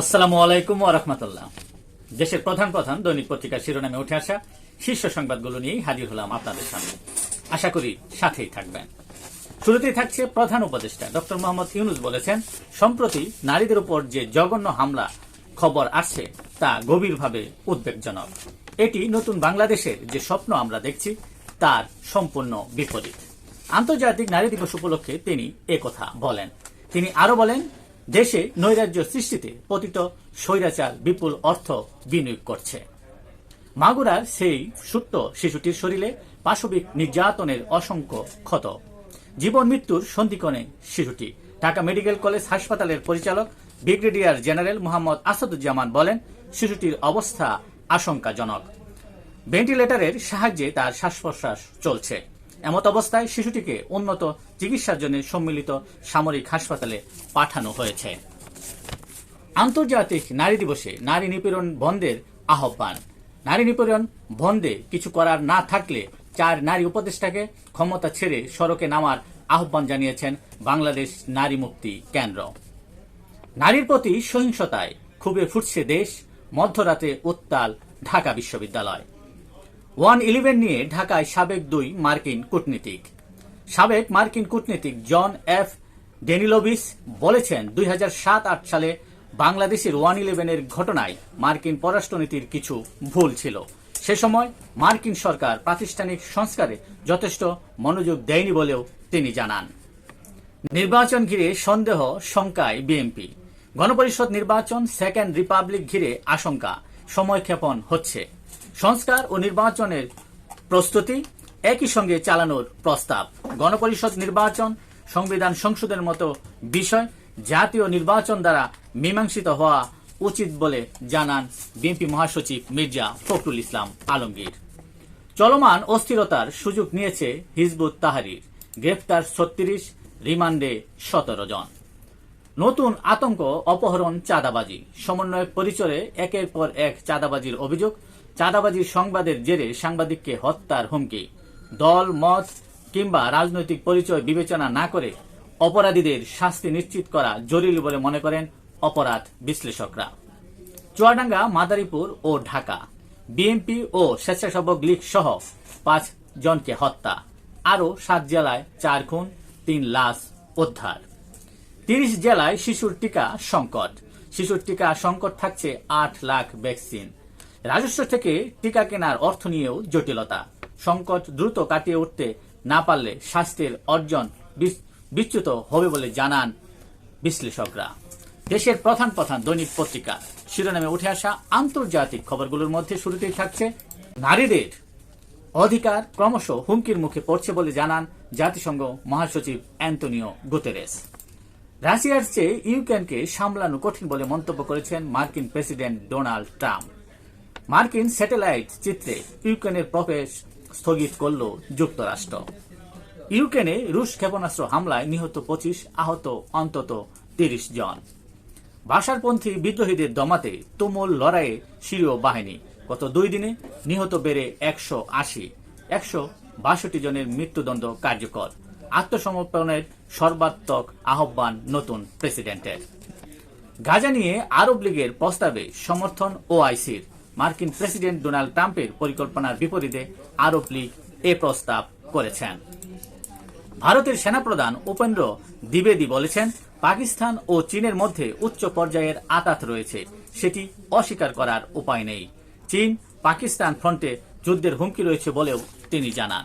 আসসালামু আলাইকুম ওরহমতুল্লাহ দেশের প্রধান প্রধান দৈনিক পত্রিকার শিরোনামে উঠে আসা শীর্ষ সংবাদগুলো নিয়েই হাজির হলাম আপনাদের সামনে। আশা করি সাথেই থাকবেন। শুরুতেই থাকছে প্রধান উপদেষ্টা ডক্টর মোহাম্মদ ইউনুস বলেছেন, সম্প্রতি নারীদের উপর যে জঘন্য হামলা খবর আসছে, তা গভীরভাবে উদ্বেগজনক। এটি নতুন বাংলাদেশের যে স্বপ্ন আমরা দেখছি, তার সম্পূর্ণ বিপরীত। আন্তর্জাতিক নারী দিবস উপলক্ষে তিনি একথা বলেন। তিনি আরও বলেন দেশে নৈরাজ্য সৃষ্টিতে পতিত স্বৈরাচার বিপুল অর্থ বিনিয়োগ করছে। মাগুরার সেই সুট্ট শিশুটির শরীরে পাশবিক নির্যাতনের অসংখ্য ক্ষত। জীবন মৃত্যুর সন্ধিকণে শিশুটি। ঢাকা মেডিকেল কলেজ হাসপাতালের পরিচালক ব্রিগেডিয়ার জেনারেল মোহাম্মদ আসাদুজ্জামান বলেন, শিশুটির অবস্থা আশঙ্কাজনক। ভেন্টিলেটরের সাহায্যে তার শ্বাস প্রশ্বাস চলছে। এমত অবস্থায় শিশুটিকে উন্নত চিকিৎসার জন্য সম্মিলিত সামরিক হাসপাতালে পাঠানো হয়েছে। আন্তর্জাতিক নারী দিবসে নারী নিপীড়ন বন্ধের আহ্বান। নারী নিপীড়ন বন্ধে কিছু করার না থাকলে চার নারী উপদেষ্টাকে ক্ষমতা ছেড়ে সড়কে নামার আহ্বান জানিয়েছেন বাংলাদেশ নারী মুক্তি কেন্দ্র। নারীর প্রতি সহিংসতায় খুবই ফুটছে দেশ, মধ্যরাতে উত্তাল ঢাকা বিশ্ববিদ্যালয়। ওয়ান ইলেভেন নিয়ে ঢাকায় সাবেক দুই মার্কিন কূটনীতিক। সাবেক মার্কিন কূটনীতিক জন এফ ডেনিলোভিস বলেছেন দুই আট সালে বাংলাদেশের ওয়ান ইলেভেনের ঘটনায় মার্কিন পররাষ্ট্রনীতির কিছু ভুল ছিল। সে সময় মার্কিন সরকার প্রাতিষ্ঠানিক সংস্কারে যথেষ্ট মনোযোগ দেয়নি বলেও তিনি জানান। নির্বাচন ঘিরে সন্দেহ শঙ্কায় বিএনপি। গণপরিষদ নির্বাচন, সেকেন্ড রিপাবলিক ঘিরে আশঙ্কা। সময়ক্ষেপণ হচ্ছে। সংস্কার ও নির্বাচনের প্রস্তুতি একই সঙ্গে চালানোর প্রস্তাব। গণপরিষদ নির্বাচন সংবিধান সংশোধনের মতো বিষয় জাতীয় নির্বাচন দ্বারা মীমাংসিত হওয়া উচিত বলে জানান বিএনপি মহাসচিব মির্জা ফখরুল ইসলাম আলমগীর। চলমান অস্থিরতার সুযোগ নিয়েছে হিজবুত তাহারির। গ্রেফতার ছত্রিশ, রিমান্ডে সতেরো জন। নতুন আতঙ্ক, অপহরণ, চাঁদাবাজি। সমন্বয় পরিচয়ে একের পর এক চাঁদাবাজির অভিযোগ চাঁদাবাজির সংবাদের জেরে সাংবাদিককে হত্যার হুমকি। দল, মত কিংবা রাজনৈতিক পরিচয় বিবেচনা না করে অপরাধীদের শাস্তি নিশ্চিত করা জরুরি বলে মনে করেন অপরাধ বিশ্লেষকরা। চুয়াডাঙ্গা, মাদারীপুর ও ঢাকা। বিএনপি ও স্বেচ্ছাসেবক লীগ সহ পাঁচ জনকে হত্যা। আরও সাত জেলায় চার খুন, তিন লাশ উদ্ধার। তিরিশ জেলায় শিশুর টিকা সংকট। শিশুর টিকা সংকট থাকছে আট লাখ ভ্যাকসিন। রাজস্ব থেকে টিকা কেনার অর্থ নিয়েও জটিলতা। সংকট দ্রুত কাটিয়ে উঠতে না পারলে স্বাস্থ্যের অর্জন বিচ্যুত হবে বলে জানান বিশ্লেষকরা। দেশের প্রধান প্রধান দৈনিক পত্রিকা, শিরোনামে উঠে আসা আন্তর্জাতিক খবরগুলোর মধ্যে শুরুতেই থাকছে, নারীদের অধিকার ক্রমশ হুমকির মুখে পড়ছে বলে জানান জাতিসংঘ মহাসচিব অ্যান্টনিও গুতেরেস। রাশিয়ার চেয়ে ইউক্রেনকে সামলানো কঠিন বলে মন্তব্য করেছেন মার্কিন প্রেসিডেন্ট ডোনাল্ড ট্রাম্প। মার্কিন স্যাটেলাইট চিত্রে ইউক্রেনের প্রবেশ স্থগিত করল যুক্তরাষ্ট্র। ইউক্রেনে রুশ ক্ষেপণাস্ত্র হামলায় নিহত পঁচিশ আহত, অন্তত তিরিশ জন। বাসারপন্থী বিদ্রোহীদের দমাতে তুমুল লড়াইয়ে সিরীয় বাহিনী গত দুই দিনে নিহত বেড়ে একশো আশি, একশো বাষট্টি জনের মৃত্যুদণ্ড কার্যকর। আত্মসমর্পণের সর্বাত্মক আহ্বান নতুন প্রেসিডেন্টের। গাজা নিয়ে আরব লীগের প্রস্তাবে সমর্থন ওআইসির। মার্কিন প্রেসিডেন্ট ডোনাল্ড ট্রাম্পের পরিকল্পনার বিপরীতে আরব লীগ এ প্রস্তাব করেছেন। ভারতের সেনাপ্রধান উপেন্দ্র দ্বিবেদী বলেছেন, পাকিস্তান ও চীনের মধ্যে উচ্চ পর্যায়ের আতাত রয়েছে, সেটি অস্বীকার করার উপায় নেই। চীন পাকিস্তান ফ্রন্টে যুদ্ধের হুমকি রয়েছে বলেও তিনি জানান।